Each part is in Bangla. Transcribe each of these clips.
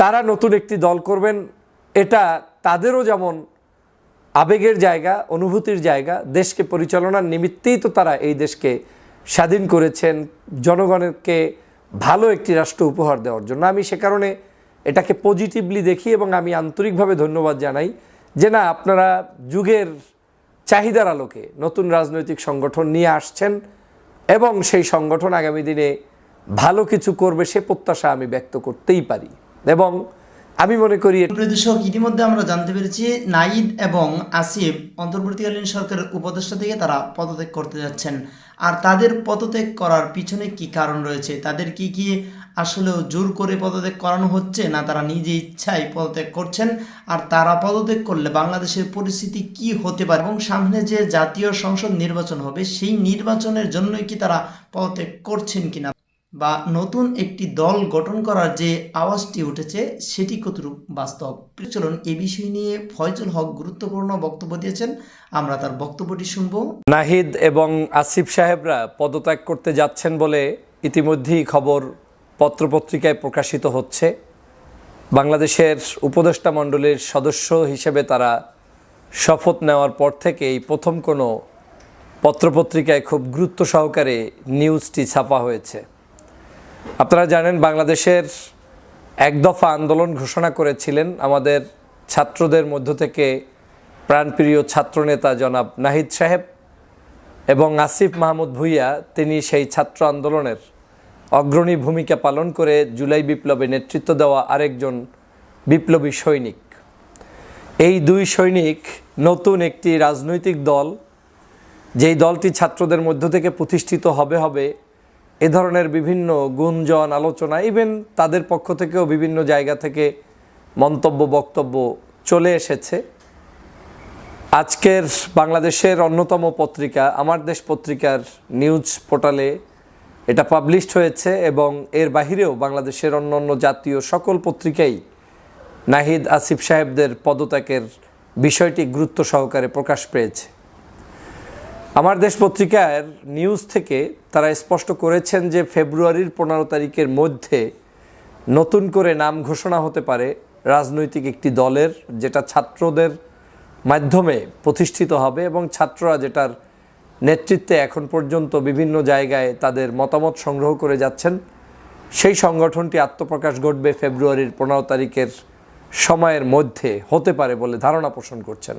তারা নতুন একটি দল করবেন, এটা তাদেরও যেমন আবেগের জায়গা, অনুভূতির জায়গা, দেশকে পরিচালনার নিমিত্তেই তো তারা এই দেশকে স্বাধীন করেছেন, জনগণকে ভালো একটি রাষ্ট্র উপহার দেওয়ার জন্য। আমি সে কারণে এটাকে পজিটিভলি দেখি এবং আমি আন্তরিকভাবে ধন্যবাদ জানাই যে না, আপনারা যুগের চাহিদার আলোকে নতুন রাজনৈতিক সংগঠন নিয়ে আসছেন এবং সেই সংগঠন আগামী দিনে ভালো কিছু করবে সে প্রত্যাশা আমি ব্যক্ত করতেই পারি। এবং আমি মনে করি প্রিয় দর্শক, ইতিমধ্যে আমরা জানতে পেরেছি নাইদ এবং আসিফ অন্তর্বর্তীকালীন সরকারের উপদেষ্টা থেকে তারা পদত্যাগ করতে যাচ্ছেন। আর তাদের পদত্যাগ করার পিছনে কি কারণ রয়েছে? তাদের কি কি আসলেও জোর করে পদত্যাগ করানো হচ্ছে না তারা নিজে ইচ্ছায় পদত্যাগ করছেন? আর তারা পদত্যাগ করলে বাংলাদেশের পরিস্থিতি কি হতে পারে? এবং সামনে যে জাতীয় সংসদ নির্বাচন হবে, সেই নির্বাচনের জন্যই কি তারা পদত্যাগ করছেন কিনা? বা নতুন একটি দল গঠন করার যে আওয়াজটি উঠেছে, সেটি কতটুকু বাস্তব? চলুন এ বিষয় নিয়ে ফয়জুল হক গুরুত্বপূর্ণ বক্তব্য দিয়েছেন। আমরা তার বক্তব্যটি শুনব। নাহিদ এবং আসিফ সাহেবরা পদত্যাগ করতে যাচ্ছেন বলে ইতিমধ্যেই খবর পত্রপত্রিকায় প্রকাশিত হচ্ছে। বাংলাদেশের উপদেষ্টা মণ্ডলীর সদস্য হিসেবে তারা শপথ নেওয়ার পর থেকে এই প্রথম কোনো পত্রপত্রিকায় খুব গুরুত্ব সহকারে নিউজটি ছাপা হয়েছে। আপনারা জানেন বাংলাদেশের এক দফা আন্দোলন ঘোষণা করেছিলেন আমাদের ছাত্রদের মধ্য থেকে প্রাণপ্রিয় ছাত্রনেতা জনাব নাহিদ সাহেব এবং আসিফ মাহমুদ ভুইয়া। তিনি সেই ছাত্র আন্দোলনের অগ্রণী ভূমিকা পালন করে জুলাই বিপ্লবে নেতৃত্ব দেওয়া আরেকজন বিপ্লবী সৈনিক। এই দুই সৈনিক নতুন একটি রাজনৈতিক দল, যেই দলটি ছাত্রদের মধ্য থেকে প্রতিষ্ঠিত হবে হবে এ ধরনের বিভিন্ন গুঞ্জন, আলোচনা ইভেন তাদের পক্ষ থেকেও বিভিন্ন জায়গা থেকে মন্তব্য, বক্তব্য চলে এসেছে। আজকের বাংলাদেশের অন্যতম পত্রিকা, আমার দেশ পত্রিকার নিউজ পোর্টালে এটা পাবলিশড হয়েছে এবং এর বাহিরেও বাংলাদেশের অন্যান্য জাতীয় সকল পত্রিকাই নাহিদ আসিফ সাহেবদের পদত্যাগের বিষয়টি গুরুত্ব সহকারে প্রকাশ পেয়েছে। আমার দেশ পত্রিকার নিউজ থেকে তারা স্পষ্ট করেছেন যে ফেব্রুয়ারির পনেরো তারিখের মধ্যে নতুন করে নাম ঘোষণা হতে পারে রাজনৈতিক একটি দলের, যেটা ছাত্রদের মাধ্যমে প্রতিষ্ঠিত হবে এবং ছাত্ররা যেটার নেতৃত্বে এখন পর্যন্ত বিভিন্ন জায়গায় তাদের মতামত সংগ্রহ করে যাচ্ছেন, সেই সংগঠনটি আত্মপ্রকাশ ঘটবে ফেব্রুয়ারির পনেরো তারিখের সময়ের মধ্যে হতে পারে বলে ধারণা পোষণ করছেন।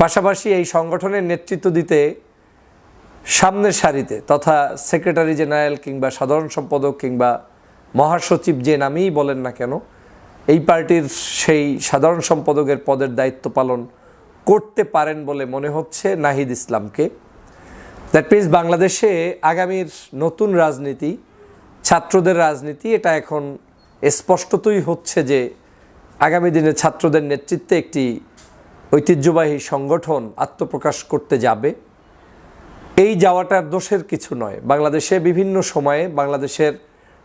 পাশাপাশি এই সংগঠনের নেতৃত্ব দিতে সামনের সারিতে তথা সেক্রেটারি জেনারেল কিংবা সাধারণ সম্পাদক কিংবা মহাসচিব যে নামেই বলেন না কেন, এই পার্টির সেই সাধারণ সম্পাদকের পদের দায়িত্ব পালন করতে পারেন বলে মনে হচ্ছে নাহিদ ইসলামকে। দ্যাট মিনস বাংলাদেশে আগামীর নতুন রাজনীতি, ছাত্রদের রাজনীতি, এটা এখন স্পষ্টতই হচ্ছে যে আগামী দিনে ছাত্রদের নেতৃত্বে একটি ঐতিহ্যবাহী সংগঠন আত্মপ্রকাশ করতে যাবে। এই যাওয়াটার দোষের কিছু নয়। বাংলাদেশে বিভিন্ন সময়ে বাংলাদেশের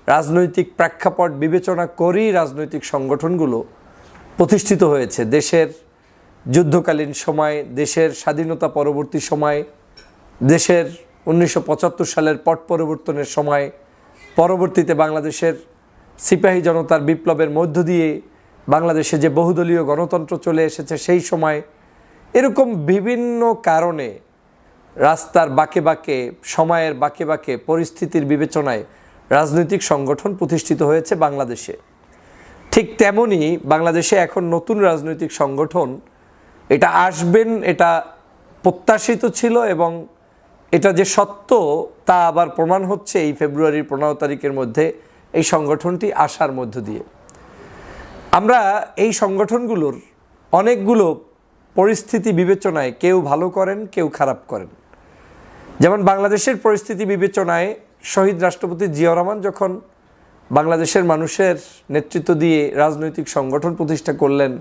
রাজনৈতিক প্রেক্ষাপট বিবেচনা করেই রাজনৈতিক সংগঠনগুলো প্রতিষ্ঠিত হয়েছে। দেশের যুদ্ধকালীন সময়, দেশের স্বাধীনতা পরবর্তী সময়, দেশের উনিশশো পঁচাত্তর সালের পট পরিবর্তনের সময়, পরবর্তীতে বাংলাদেশের সিপাহী জনতার বিপ্লবের মধ্য দিয়ে বাংলাদেশে যে বহুদলীয় গণতন্ত্র চলে এসেছে সেই সময় এরকম বিভিন্ন কারণে রাস্তার বাঁকে বাঁকে, সময়ের বাঁকে বাঁকে, পরিস্থিতির বিবেচনায় রাজনৈতিক সংগঠন প্রতিষ্ঠিত হয়েছে বাংলাদেশে। ঠিক তেমনি বাংলাদেশে এখন নতুন রাজনৈতিক সংগঠন, এটা আসবেন, এটা প্রত্যাশিত ছিল এবং এটা যে সত্য তা আবার প্রমাণ হচ্ছে এই ফেব্রুয়ারির পনেরো তারিখের মধ্যে এই সংগঠনটি আসার মধ্য দিয়ে। আমরা এই সংগঠনগুলোর অনেকগুলো পরিস্থিতি বিবেচনায় কেউ ভালো করেন, কেউ খারাপ করেন। যেমন বাংলাদেশের পরিস্থিতি বিবেচনায় শহীদ রাষ্ট্রপতি জিয়াউর রহমান যখন বাংলাদেশের মানুষের নেতৃত্ব দিয়ে রাজনৈতিক সংগঠন প্রতিষ্ঠা করলেন,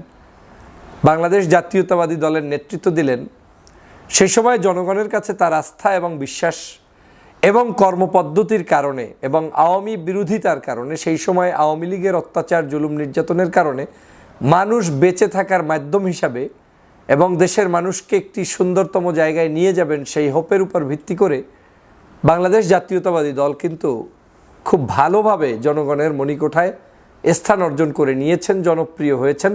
বাংলাদেশ জাতীয়তাবাদী দলের নেতৃত্ব দিলেন সেই সময় জনগণের কাছে তার আস্থা এবং বিশ্বাস এবং কর্মপদ্ধতির কারণে এবং আওয়ামী বিরোধিতার কারণে, সেই সময় আওয়ামী লীগের অত্যাচার, জুলুম নির্যাতনের কারণে মানুষ বেঁচে থাকার মাধ্যম হিসাবে এবং দেশের মানুষকে একটি সুন্দরতম জায়গায় নিয়ে যাবেন সেই হোপের উপর ভিত্তি করে বাংলাদেশ জাতীয়তাবাদী দল কিন্তু খুব ভালোভাবে জনগণের মণিকোঠায় স্থান অর্জন করে নিয়েছেন, জনপ্রিয় হয়েছেন।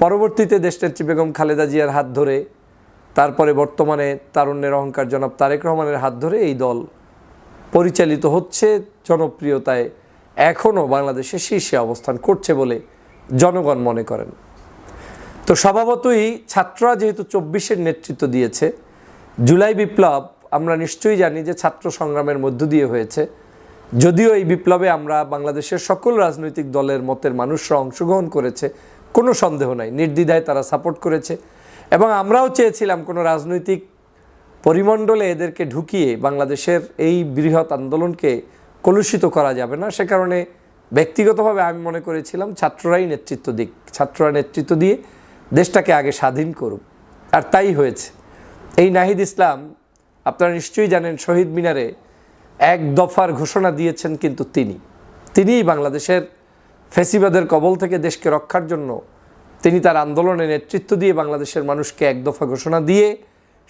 পরবর্তীতে দেশনেত্রী বেগম খালেদা জিয়ার হাত ধরে, তারপরে বর্তমানে তারুণ্যের অহংকার জনাব তারেক রহমানের হাত ধরে এই দল পরিচালিত হচ্ছে জনপ্রিয়তায় এখনও বাংলাদেশে শীর্ষে অবস্থান করছে বলে জনগণ মনে করেন। তো স্বভাবতই ছাত্ররা যেহেতু চব্বিশের নেতৃত্ব দিয়েছে, জুলাই বিপ্লব আমরা নিশ্চয়ই জানি যে ছাত্র সংগ্রামের মধ্য দিয়ে হয়েছে। যদিও এই বিপ্লবে আমরা বাংলাদেশের সকল রাজনৈতিক দলের মতের মানুষরা অংশগ্রহণ করেছে, কোনো সন্দেহ নাই, নির্দ্বিধায় তারা সাপোর্ট করেছে। এবং আমরাও চেয়েছিলাম কোনো রাজনৈতিক পরিমণ্ডলে এদেরকে ঢুকিয়ে বাংলাদেশের এই বৃহৎ আন্দোলনকে কলুষিত করা যাবে না। সে কারণে ব্যক্তিগতভাবে আমি মনে করেছিলাম ছাত্ররাই নেতৃত্ব দিক, ছাত্ররা নেতৃত্ব দিয়ে দেশটাকে আগে স্বাধীন করুক। আর তাই হয়েছে। এই নাহিদ ইসলাম, আপনারা নিশ্চয়ই জানেন শহীদ মিনারে এক দফার ঘোষণা দিয়েছেন কিন্তু তিনি। তিনিই বাংলাদেশের ফেসিবাদের কবল থেকে দেশকে রক্ষার জন্য তিনি তার আন্দোলনে নেতৃত্ব দিয়ে বাংলাদেশের মানুষকে এক দফা ঘোষণা দিয়ে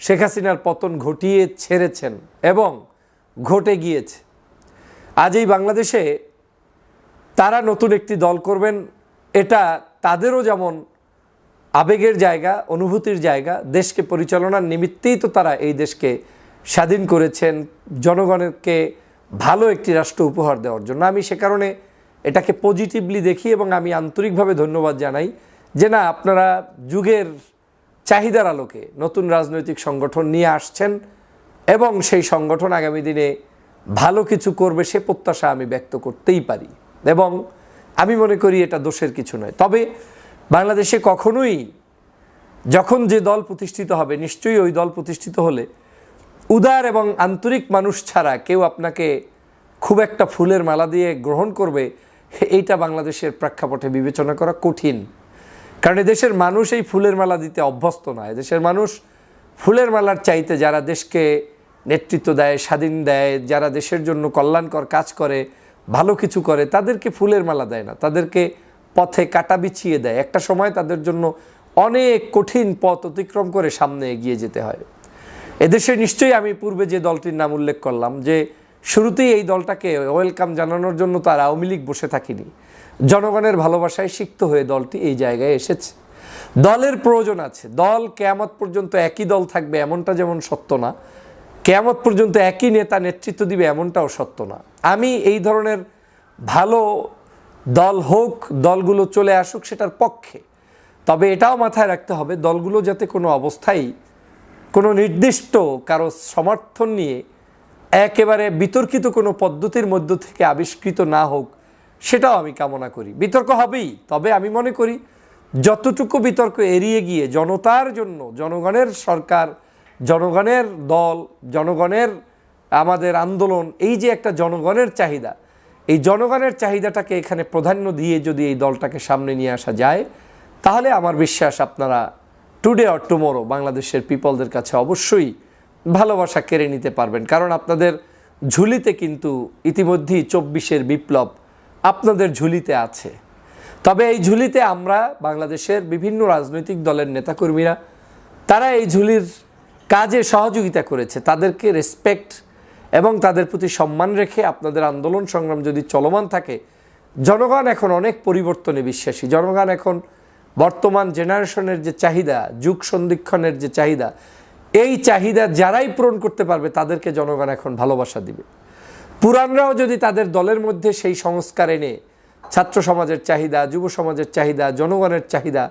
শেখ হাসিনার পতন ঘটিয়ে ছেড়েছেন এবং ঘটে গিয়েছে। আজ এই বাংলাদেশে তারা নতুন একটি দল করবেন, এটা তাদেরও যেমন আবেগের জায়গা, অনুভূতির জায়গা, দেশকে পরিচালনার নিমিত্তেই তো তারা এই দেশকে স্বাধীন করেছেন, জনগণকে ভালো একটি রাষ্ট্র উপহার দেওয়ার জন্য। আমি সে কারণে এটাকে পজিটিভলি দেখি এবং আমি আন্তরিকভাবে ধন্যবাদ জানাই যে না, আপনারা যুগের চাহিদার আলোকে নতুন রাজনৈতিক সংগঠন নিয়ে আসছেন এবং সেই সংগঠন আগামী দিনে ভালো কিছু করবে সে প্রত্যাশা আমি ব্যক্ত করতেই পারি। এবং আমি মনে করি এটা দোষের কিছু নয়। তবে বাংলাদেশে কখনোই যখন যে দল প্রতিষ্ঠিত হবে, নিশ্চয়ই ওই দল প্রতিষ্ঠিত হলে উদার এবং আন্তরিক মানুষ ছাড়া কেউ আপনাকে খুব একটা ফুলের মালা দিয়ে গ্রহণ করবে, এইটা বাংলাদেশের প্রেক্ষাপটে বিবেচনা করা কঠিন। কারণ দেশের মানুষ এই ফুলের মালা দিতে অভ্যস্ত নয়। দেশের মানুষ ফুলের মালার চাইতে যারা দেশকে নেতৃত্ব দেয়, স্বাধীন দেয়, যারা দেশের জন্য কল্যাণকর কাজ করে, ভালো কিছু করে, তাদেরকে ফুলের মালা দেয় না। তাদেরকে পথে কাটা বিছিয়ে দেয়। একটা সময় তাদের জন্য অনেক কঠিন পথ অতিক্রম করে সামনে এগিয়ে যেতে হয়। এদেশে নিশ্চয়ই আমি পূর্বে যে দলটির নাম উল্লেখ করলাম যে, শুরুতেই এই দলটাকে ওয়েলকাম জানানোর জন্য তার আওয়ামী লীগ বসে থাকেনি। জনগণের ভালোবাসায় সিক্ত হয়ে দলটি এই জায়গায় এসেছে। দলের প্রয়োজন আছে। দল কেয়ামত পর্যন্ত একই দল থাকবে এমনটা যেমন সত্য না, কেয়ামত পর্যন্ত একই নেতা নেতৃত্ব দিবে এমনটাও সত্য না। আমি এই ধরনের ভালো দল হোক, দলগুলো চলে আসুক সেটার পক্ষে, তবে এটাও মাথায় রাখতে হবে দলগুলো যাতে কোনো অবস্থায় কোনো নির্দিষ্ট কারও সমর্থন নিয়ে একেবারে বিতর্কিত কোনো পদ্ধতির মধ্য থেকে আবিষ্কৃত না হোক সেটাও আমি কামনা করি। বিতর্ক হবেই, তবে আমি মনে করি যতটুকু বিতর্ক এড়িয়ে গিয়ে জনতার জন্য, জনগণের সরকার, জনগণের দল, জনগণের আমাদের আন্দোলন, এই যে একটা জনগণের চাহিদা, এই জনগণের চাহিদাটাকে এখানে প্রাধান্য দিয়ে যদি এই দলটাকে সামনে নিয়ে আসা যায়, তাহলে আমার বিশ্বাস আপনারা টুডে অর টুমোরো বাংলাদেশের পিপলদের কাছে অবশ্যই ভালোবাসা কেড়ে নিতে পারবেন। কারণ আপনাদের ঝুলিতে কিন্তু ইতিমধ্যেই চব্বিশের বিপ্লব আপনাদের ঝুলিতে আছে। তবে এই ঝুলিতে আমরা বাংলাদেশের বিভিন্ন রাজনৈতিক দলের নেতাকর্মীরা, তারা এই ঝুলির কাজে সহযোগিতা করেছে। তাদেরকে রেসপেক্ট এবং তাদের প্রতি সম্মান রেখে আপনাদের আন্দোলন সংগ্রাম যদি চলমান থাকে, জনগণ এখন অনেক পরিবর্তনে বিশ্বাসী। জনগণ এখন বর্তমান জেনারেশনের যে চাহিদা, যুগ সন্ধিক্ষণের যে চাহিদা, এই চাহিদা যারাই পূরণ করতে পারবে, তাদেরকে জনগণ এখন ভালোবাসা দিবে। পুরাণরাও যদি তাদের দলের মধ্যে সেই সংস্কার এনে, ছাত্র সমাজের চাহিদা, যুব সমাজের চাহিদা, জনগণের চাহিদা,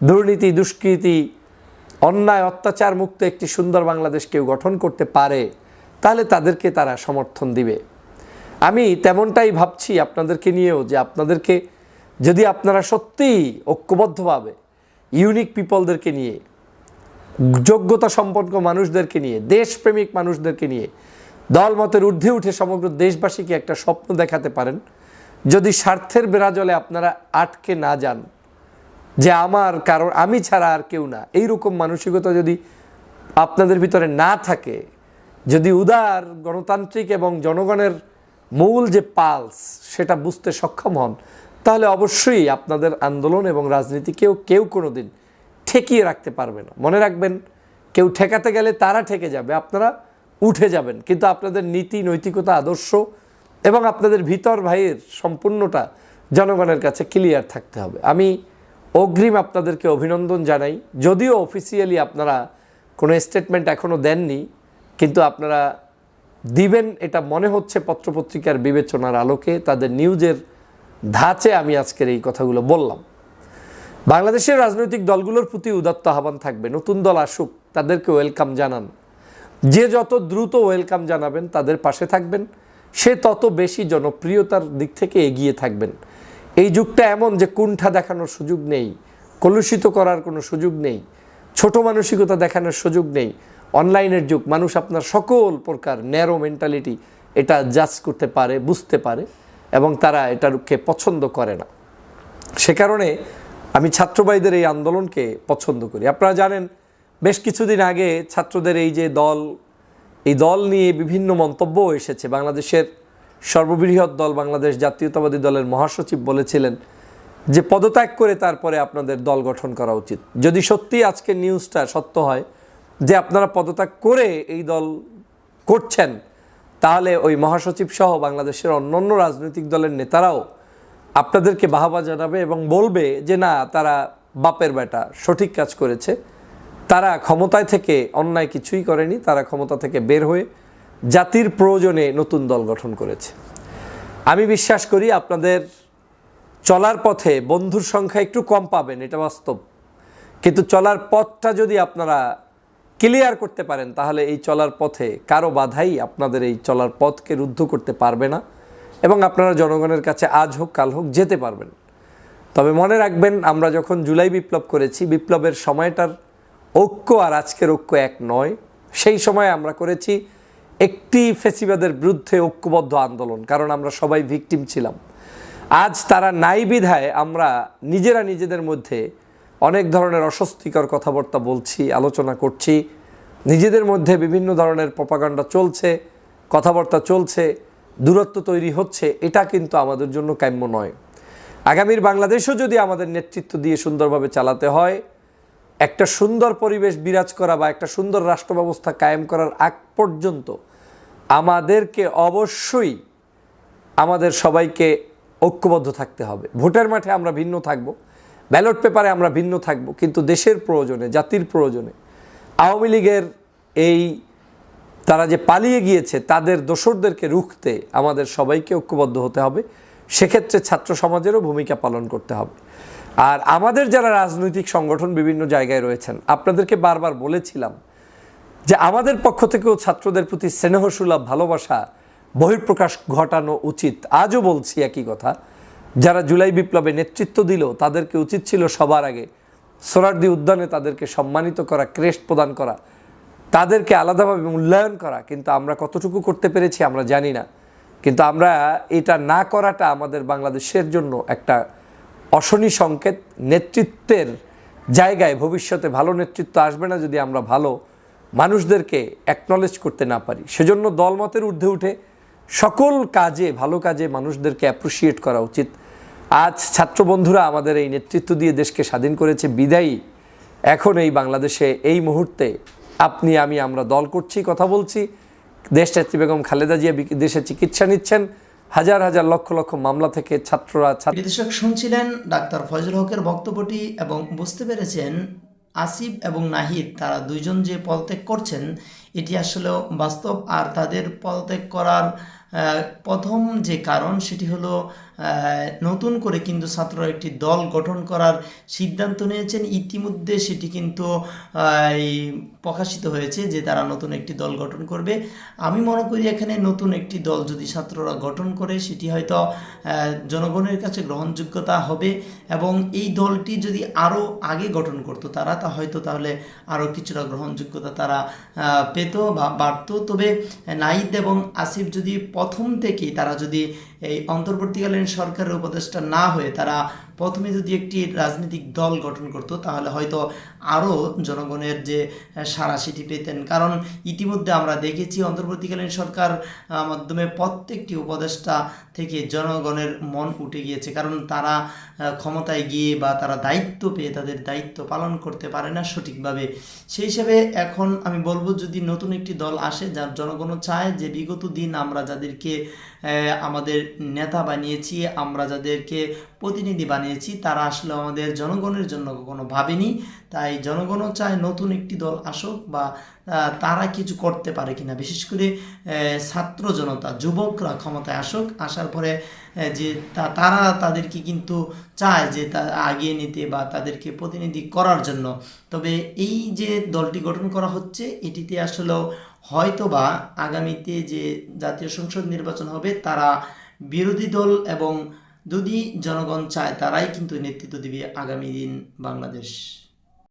দুর্নীতি, দুষ্কৃতি, অন্যায়, অত্যাচার মুক্ত একটি সুন্দর বাংলাদেশ কেউ গঠন করতে পারে, তাহলে তাদেরকে তারা সমর্থন দিবে। আমি তেমনটাই ভাবছি আপনাদেরকে নিয়েও যে আপনাদেরকে, যদি আপনারা সত্যিই ঐক্যবদ্ধভাবে ইউনিক পিপলদেরকে নিয়ে, যোগ্যতা সম্পন্ন মানুষদেরকে নিয়ে, দেশপ্রেমিক মানুষদেরকে নিয়ে দলমতের ঊর্ধ্বে উঠে সমগ্র দেশবাসীকে একটা স্বপ্ন দেখাতে পারেন। যদি স্বার্থের বেড়াজলে আপনারা আটকে না যান, যে আমার কারণ আমি ছাড়া আর কেউ না, এইরকম মানসিকতা যদি আপনাদের ভিতরে না থাকে, যদি উদার গণতান্ত্রিক এবং জনগণের মূল যে পালস, সেটা বুঝতে সক্ষম হন, তাহলে অবশ্যই আপনাদের আন্দোলন এবং রাজনীতিকেও কেউ কোনো দিন ঠেকিয়ে রাখতে পারবে না। মনে রাখবেন, কেউ ঠেকাতে গেলে তারা ঠেকে যাবে। আপনারা উঠে যাবেন। কিন্তু আপনাদের নীতি, নৈতিকতা, আদর্শ এবং আপনাদের ভিতর ভাইয়ের সম্পূর্ণটা জনগণের কাছে ক্লিয়ার থাকতে হবে। আমি অগ্রিম আপনাদেরকে অভিনন্দন জানাই। যদিও অফিসিয়ালি আপনারা কোনো স্টেটমেন্ট এখনও দেননি, কিন্তু আপনারা দিবেন এটা মনে হচ্ছে পত্রপত্রিকার বিবেচনার আলোকে। তাদের নিউজের ধাঁচে আমি আজকের এই কথাগুলো বললাম। বাংলাদেশের রাজনৈতিক দলগুলোর প্রতি উদাত্ত আহ্বান থাকবে। নতুন দল আসুক, তাদেরকে ওয়েলকাম জানান। যে যত দ্রুত ওয়েলকাম জানাবেন, তাদের পাশে থাকবেন। সে তত বেশি জনপ্রিয়তার দিক থেকে এগিয়ে থাকবেন। এই যুগটা এমন যে কুণ্ঠা দেখানোর সুযোগ নেই, কলুষিত করার কোনো সুযোগ নেই, ছোট মানসিকতা দেখানোর সুযোগ নেই। অনলাইনের যুগ, মানুষ আপনার সকল প্রকার ন্যারো মেন্টালিটি এটা জাজ করতে পারে, বুঝতে পারে এবং তারা এটাকে পছন্দ করে না। সে কারণে আমি ছাত্রবাইদের এই আন্দোলনকে পছন্দ করি। আপনারা জানেন বেশ কিছুদিন আগে ছাত্রদের এই যে দল, এই দল নিয়ে বিভিন্ন মন্তব্য এসেছে। বাংলাদেশের সর্ববৃহৎ দল বাংলাদেশ জাতীয়তাবাদী দলের মহাসচিব বলেছিলেন যে পদত্যাগ করে তারপরে আপনাদের দল গঠন করা উচিত। যদি সত্যি আজকে নিউজটা সত্য হয় যে আপনারা পদত্যাগ করে এই দল করছেন, তাহলে ওই মহাসচিব সহ বাংলাদেশের অন্যান্য রাজনৈতিক দলের নেতারাও আপনাদেরকে বাহাবা জানাবে এবং বলবে যে না, তারা বাপের বেটা, সঠিক কাজ করেছে। তারা ক্ষমতায় থেকে অন্যায় কিছুই করেনি, তারা ক্ষমতা থেকে বের হয়ে জাতির প্রয়োজনে নতুন দল গঠন করেছে। আমি বিশ্বাস করি আপনাদের চলার পথে বন্ধুর সংখ্যা একটু কম পাবেন, এটা বাস্তব। কিন্তু চলার পথটা যদি আপনারা ক্লিয়ার করতে পারেন, তাহলে এই চলার পথে কারও বাধাই আপনাদের এই চলার পথকে রুদ্ধ করতে পারবে না এবং আপনারা জনগণের কাছে আজ হোক, কাল হোক যেতে পারবেন। তবে মনে রাখবেন, আমরা যখন জুলাই বিপ্লব করেছি, বিপ্লবের সময়টার ঐক্য আর আজকের ঐক্য এক নয়। সেই সময় আমরা করেছি একটি ফেসিবাদের বিরুদ্ধে ঐক্যবদ্ধ আন্দোলন, কারণ আমরা সবাই ভিকটিম ছিলাম। আজ তারা নাই বিধায় আমরা নিজেরা নিজেদের মধ্যে অনেক ধরনের অস্বস্তিকর কথাবার্তা বলছি, আলোচনা করছি। নিজেদের মধ্যে বিভিন্ন ধরনের প্রপাগান্ডা চলছে, কথাবার্তা চলছে, দূরত্ব তৈরি হচ্ছে, এটা কিন্তু আমাদের জন্য কাম্য নয়। আগামীর বাংলাদেশও যদি আমাদের নেতৃত্ব দিয়ে সুন্দরভাবে চালাতে হয় একটা সুন্দর পরিবেশ বিরাজ করা বা একটা সুন্দর রাষ্ট্র ব্যবস্থা কায়েম করার আগ পর্যন্ত আমাদেরকে অবশ্যই আমাদের সবাইকে ঐক্যবদ্ধ থাকতে হবে। ভোটের মাঠে আমরা ভিন্ন থাকব, ব্যালট পেপারে আমরা ভিন্ন থাকব, কিন্তু দেশের প্রয়োজনে, জাতির প্রয়োজনে আওয়ামী লীগের এই তারা যে পালিয়ে গিয়েছে, তাদের দোসরদেরকে রুখতে আমাদের সবাইকে ঐক্যবদ্ধ হতে হবে। সেক্ষেত্রে ছাত্র সমাজেরও ভূমিকা পালন করতে হবে। আর আমাদের যারা রাজনৈতিক সংগঠন বিভিন্ন জায়গায় রয়েছেন, আপনাদেরকে বারবার বলেছিলাম যে আমাদের পক্ষ থেকেও ছাত্রদের প্রতি স্নেহসুলভ ভালোবাসা বহিঃপ্রকাশ ঘটানো উচিত। আজও বলছি একই কথা, যারা জুলাই বিপ্লবে নেতৃত্ব দিল তাদেরকে উচিত ছিল সবার আগে সোরারদি উদ্যানে তাদেরকে সম্মানিত করা, ক্রেস্ট প্রদান করা, তাদেরকে আলাদাভাবে মূল্যায়ন করা। কিন্তু আমরা কতটুকু করতে পেরেছি আমরা জানি না। কিন্তু আমরা এটা না করাটা আমাদের বাংলাদেশের জন্য একটা অশনি সংকেত নেতৃত্বের জায়গায় ভবিষ্যতে ভালো নেতৃত্ব আসবে না যদি আমরা ভালো মানুষদেরকে অ্যাকনলেজ করতে না পারি। সেজন্য দলমতের ঊর্ধ্বে উঠে সকল কাজে, ভালো কাজে মানুষদেরকে অ্যাপ্রিসিয়েট করা উচিত। আজ ছাত্র বন্ধুরা আমাদের এই নেতৃত্ব দিয়ে দেশকে স্বাধীন করেছে, বিদায়ী। এখন এই বাংলাদেশে এই মুহূর্তে আপনি, আমি, আমরা দল করছি, কথা বলছি। দেশ নেত্রী বেগম খালেদা জিয়া দেশে চিকিৎসা নিচ্ছেন। হাজার হাজার লক্ষ লক্ষ মামলা থেকে ছাত্ররা ছাত্র দর্শক শুনছিলেন ডাক্তার ফজল হকের বক্তব্যটি এবং বুঝতে পেরেছেন আসিফ এবং নাহিদ, তারা দুইজন যে পদত্যাগ করছেন, এটি আসলে বাস্তব আর তাদের পদত্যাগ করার প্রথম যে কারণ সেটি হলো নতুন করে কিন্তু ছাত্ররা একটি দল গঠন করার সিদ্ধান্ত নিয়েছেন। ইতিমধ্যে সেটি কিন্তু প্রকাশিত হয়েছে যে তারা নতুন একটি দল গঠন করবে। আমি মনে করি এখানে নতুন একটি দল যদি ছাত্ররা গঠন করে, সেটি হয়তো জনগণের কাছে গ্রহণযোগ্যতা হবে এবং এই দলটি যদি আরও আগে গঠন করতো তারা, তা হয়তো তাহলে আরও কিছুটা গ্রহণযোগ্যতা তারা পেত বা বাড়তো। তবে নাইদ এবং আসিফ যদি প্রথম থেকেই তারা যদি এই অন্তর্বর্তীকালীন সরকারের উপদেষ্টা না হয়ে তারা প্রথমে যদি একটি রাজনৈতিক দল গঠন করত, তাহলে হয়তো আরও জনগণের যে সারা সেটি পেতেন। কারণ ইতিমধ্যে আমরা দেখেছি অন্তর্বর্তীকালীন সরকার মাধ্যমে প্রত্যেকটি উপদেষ্টা থেকে জনগণের মন উঠে গিয়েছে। কারণ তারা ক্ষমতায় গিয়ে বা তারা দায়িত্ব পেয়ে তাদের দায়িত্ব পালন করতে পারে না সঠিকভাবে। সেই হিসাবে এখন আমি বলব, যদি নতুন একটি দল আসে, যার জনগণও চায় যে বিগত দিন আমরা যাদেরকে আমাদের নেতা বানিয়েছি, আমরা যাদেরকে প্রতিনিধি বানিয়েছি তারা আসলে আমাদের জনগণের জন্য কখনো ভাবেনি। তাই জনগণও চায় নতুন একটি দল আসুক বা তারা কিছু করতে পারে কিনা। বিশেষ করে ছাত্র জনতা, যুবকরা ক্ষমতায় আসুক, আসার পরে যে তারা তাদেরকে কিন্তু চায় যে তা আগিয়ে নিতে বা তাদেরকে প্রতিনিধি করার জন্য। তবে এই যে দলটি গঠন করা হচ্ছে, এটিতে আসলেও হয়তোবা আগামীতে যে জাতীয় সংসদ নির্বাচন হবে, তারা বিরোধী দল এবং যদি জনগণ চায় তারাই কিন্তু নেতৃত্ব দিবে আগামী দিন বাংলাদেশ।